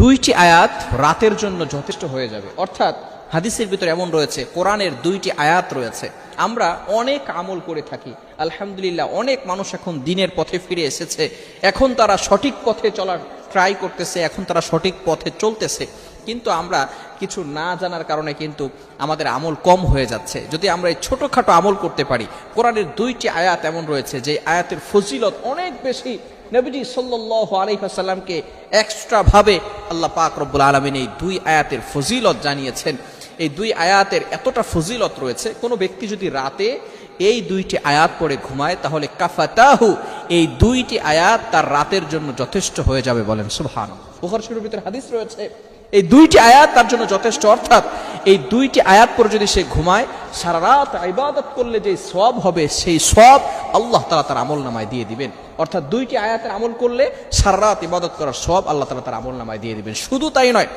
দুইটি আয়াত রাতের জন্য যথেষ্ট হয়ে যাবে। অর্থাৎ হাদিসের ভিতরে এমন রয়েছে, কোরআনের দুইটি আয়াত রয়েছে। আমরা অনেক আমল করে থাকি। আলহামদুলিল্লাহ, অনেক মানুষ এখন দিনের পথে ফিরে এসেছে। এখন তারা সঠিক পথে চলার ট্রাই করতেছে, এখন তারা সঠিক পথে চলতেছে। কিন্তু আমরা কিছু না জানার কারণে কিন্তু আমাদের আমল কম হয়ে যাচ্ছে। যদি আমরা এই ছোটোখাটো আমল করতে পারি, কোরআনের দুইটি আয়াত এমন রয়েছে যে আয়াতের ফজিলত অনেক বেশি নবীজি সাল্লাহ এক্সট্রা ভাবে আল্লাহ পাক রব্বুল আলমিন এই দুই আয়াতের ফজিলত জানিয়েছেন। এই দুই আয়াতের এতটা ফজিলত রয়েছে, কোনো ব্যক্তি যদি রাতে এই দুইটি আয়াত পড়ে ঘুমায়, তাহলে কাফাতাহু এই দুইটি আয়াত তার রাতের জন্য যথেষ্ট হয়ে যাবে বলেন সুবহান বুখার শরীফের ভিতরে হাদিস রয়েছে, এই দুইটি আয়াত তার জন্য যথেষ্ট, অর্থাৎ এই দুইটি আয়াত পরে যদি সে ঘুমায় সারা রাত ইবাদত করলে যে সব হবে, সেই সব আল্লাহ তালা তার আমল নামায় দিয়ে দিবেন। অর্থাৎ দুইটি আয়াতের আমল করলে সারা রাত ইবাদত করার সব আল্লাহ তালা তার আমল নামায় দিয়ে দিবেন। শুধু তাই নয়,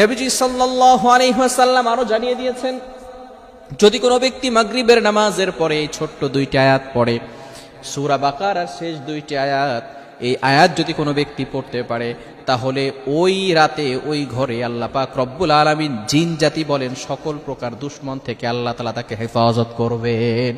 নবীজি সাল্লাহ আলহিহাসাল্লাম আরও জানিয়ে দিয়েছেন, যদি কোনো ব্যক্তি মাগরিবের নামাজের পরে ছোট্ট দুইটি আয়াত পড়ে, সুরা বাকার আর শেষ দুইটি আয়াত এই আয়াত যদি কোনো ব্যক্তি পড়তে পারে, তাহলে ওই রাতে ওই ঘরে আল্লাহ পাক রব্বুল আলমিন জিন জাতি বলেন, সকল প্রকার দুশ্মন থেকে আল্লাহ তালা তাকে হেফাজত করবেন।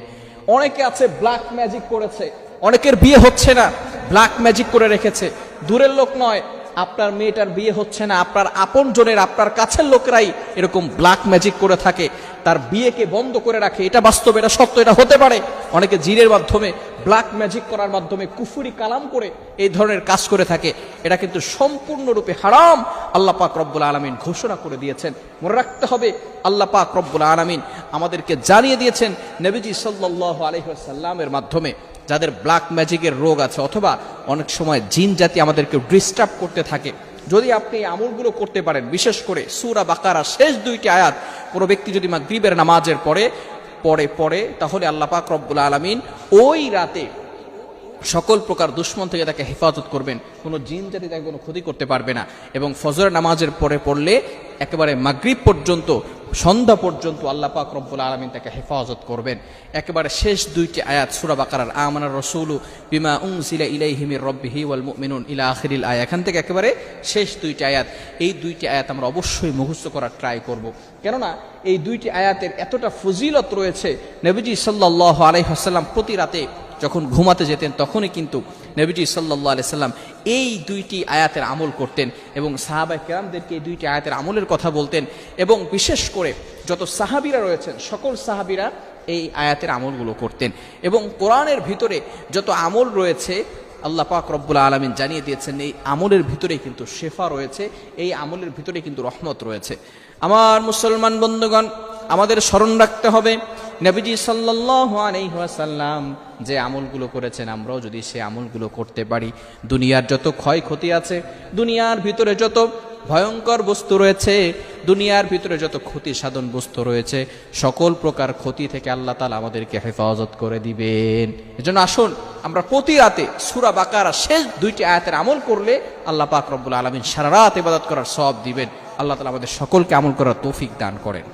অনেকে আছে ব্ল্যাক ম্যাজিক করেছে, অনেকের বিয়ে হচ্ছে না ব্ল্যাক ম্যাজিক করে রেখেছে। দূরের লোক নয়, আপনার মেয়েটার বিয়ে হচ্ছে না, আপনার আপন জনের আপনার কাছের লোকরাই এরকম ব্ল্যাক ম্যাজিক করে থাকে। তার বিয়েকে বন্ধ করে রাখে, এটা বাস্তব, এটা সত্য, এটা হতে পারে। অনেকে জিনের মাধ্যমে ব্ল্যাক ম্যাজিক করার মাধ্যমে কুফুরি কালাম করে এই ধরনের কাজ করে থাকে। এটা কিন্তু সম্পূর্ণরূপে হারাম। আল্লাহ পাক রব্বুল আলমিন ঘোষণা করে দিয়েছেন। মনে রাখতে হবে, আল্লাহ পাক রব্বুল আলমিন আমাদেরকে জানিয়ে দিয়েছেন নবীজি সাল্লাহ আলহিহাল্লামের মাধ্যমে, যাদের ব্ল্যাক ম্যাজিকের রোগ আছে অথবা অনেক সময় জিন জাতি আমাদেরকে ডিস্টার্ব করতে থাকে। যদি আপনি আমলগুলো করতে পারেন, বিশেষ করে সুরা বাকারা শেষ দুইটি আয়াত, কোনো ব্যক্তি যদি মাগরিবের নামাজের পরে পরে পরে তাহলে আল্লাপাক রব্বুল আলমিন ওই রাতে সকল প্রকার দুশ্মন থেকে তাকে হেফাজত করবেন। কোনো জিন জাতি তাকে কোনো ক্ষতি করতে পারবে না। এবং ফজর নামাজের পরে পড়লে একেবারে মাগরিব পর্যন্ত, সন্ধ্যা পর্যন্ত আল্লাহ পাক রব্বুল আলমিন তাকে হেফাজত করবেন। একেবারে শেষ দুইটি আয়াত, সুরা বাকারার আমানার রসুলু বিমা উংসিলা ইলাইহিমির রব্বিহি ওয়াল মুমিনুন ইলা আখিরিল আয়া। এখান থেকে একেবারে শেষ দুইটি আয়াত। এই দুইটি আয়াত আমরা অবশ্যই মুখস্থ করার ট্রাই করব। কেননা এই দুইটি আয়াতের এতটা ফজিলত রয়েছে। নবীজি সাল্লাহ আলাইহাসাল্লাম প্রতি রাতে যখন ঘুমাতে যেতেন, তখনই কিন্তু নবীজি সাল্লাহ আলি সাল্লাম এই দুইটি আয়াতের আমল করতেন এবং সাহাবাই কেরামদেরকে এই দুইটি আয়াতের আমলের কথা বলতেন এবং বিশেষ করে যত সাহাবিরা রয়েছেন, সকল সাহাবিরা এই আয়াতের আমলগুলো করতেন এবং কোরআনের ভিতরে যত আমল রয়েছে, আল্লাহ পাক রব্বুল আলমিন জানিয়ে দিয়েছেন, এই আমলের ভিতরে কিন্তু শেফা রয়েছে, এই আমলের ভিতরে কিন্তু রহমত রয়েছে। আমার মুসলমান বন্ধুগণ, আমাদের স্মরণ রাখতে হবে নবীজি সাল্লাম যে আমলগুলো করেছেন, আমরাও যদি সে আমলগুলো করতে পারি, দুনিয়ার যত ক্ষয়ক্ষতি আছে, দুনিয়ার ভিতরে যত ভয়ঙ্কর বস্তু রয়েছে, দুনিয়ার ভিতরে যত ক্ষতি সাধন বস্তু রয়েছে, সকল প্রকার ক্ষতি থেকে আল্লাহ তালা আমাদেরকে হেফাজত করে দিবেন। এজন্য আসুন, আমরা প্রতি রাতে সুরা বাকারা শেষ দুইটি আয়াতের আমল করলে আল্লাহ পাক রব্বুল আলমিন সারা রাত ইবাদত করার সব দিবেন। আল্লাহ তালা আমাদের সকলকে আমল করার তৌফিক দান করেন।